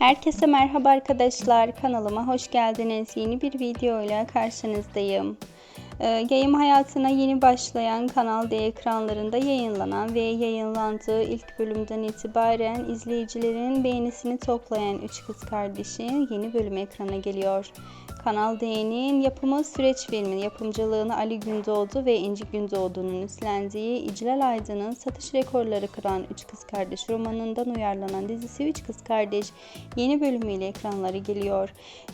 Herkese merhaba arkadaşlar. Kanalıma hoş geldiniz. Yeni bir video ile karşınızdayım. Ee, yayın hayatına yeni başlayan Kanal D ekranlarında yayınlanan ve yayınlandığı ilk bölümden itibaren izleyicilerin beğenisini toplayan Üç Kız Kardeş'in yeni bölüm ekrana geliyor. Kanal D'nin yapımı süreç filmin yapımcılığını Ali Gündoğdu ve İnci Gündoğdu'nun üstlendiği İclal Aydın'ın satış rekorları kıran Üç Kız Kardeş romanından uyarlanan dizisi Üç Kız Kardeş yeni bölümüyle ekranlara geliyor.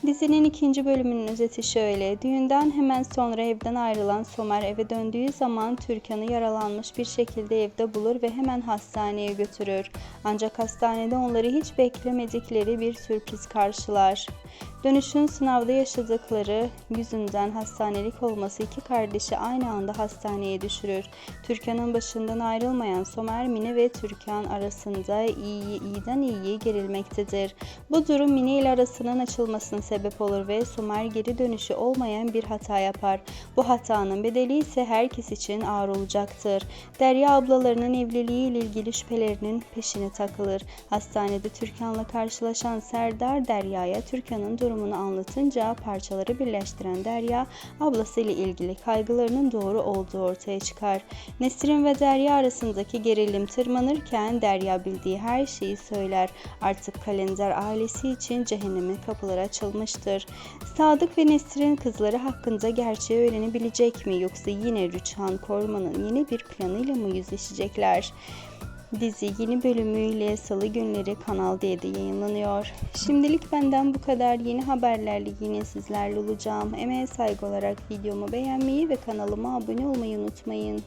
Dizinin ikinci bölümünün özeti şöyle. Düğünden hemen sonra evden ayrılan Somer eve döndüğü zaman Türkan'ı yaralanmış bir şekilde evde bulur ve hemen hastaneye götürür. Ancak hastanede onları hiç beklemedikleri bir sürpriz karşılar. Dönüşün sınavda yaşadıkları yüzünden hastanelik olması iki kardeşi aynı anda hastaneye düşürür. Türkan'ın başından ayrılmayan Somer, Mine ve Türkan arasında iyi, iyiden iyiye gerilmektedir. Bu durum Mine ile arasının açılmasına sebep olur ve Somer geri dönüşü olmayan bir hata yapar. Bu hatanın bedeli ise herkes için ağır olacaktır. Derya ablalarının evliliği ile ilgili şüphelerinin peşine takılır. Hastanede Türkan'la karşılaşan Serdar Derya'ya Türkan'ın durumunu anlatınca parçaları birleştiren Derya ablasıyla ilgili kaygılarının doğru olduğu ortaya çıkar. Nesrin ve Derya arasındaki gerilim tırmanırken Derya bildiği her şeyi söyler. Artık kalender ailesi için cehennemin kapıları açılmıştır. Sadık ve Nesrin kızları hakkında gerçeği öğrenebilecek mi yoksa yine Rüçhan Korman'ın yeni bir planıyla mı yüzleşecekler? Dizi yeni bölümüyle salı günleri Kanal D'de yayınlanıyor. Şimdilik benden bu kadar. Yeni haberlerle yine sizlerle olacağım. Emeğe saygı olarak videomu beğenmeyi ve kanalıma abone olmayı unutmayın.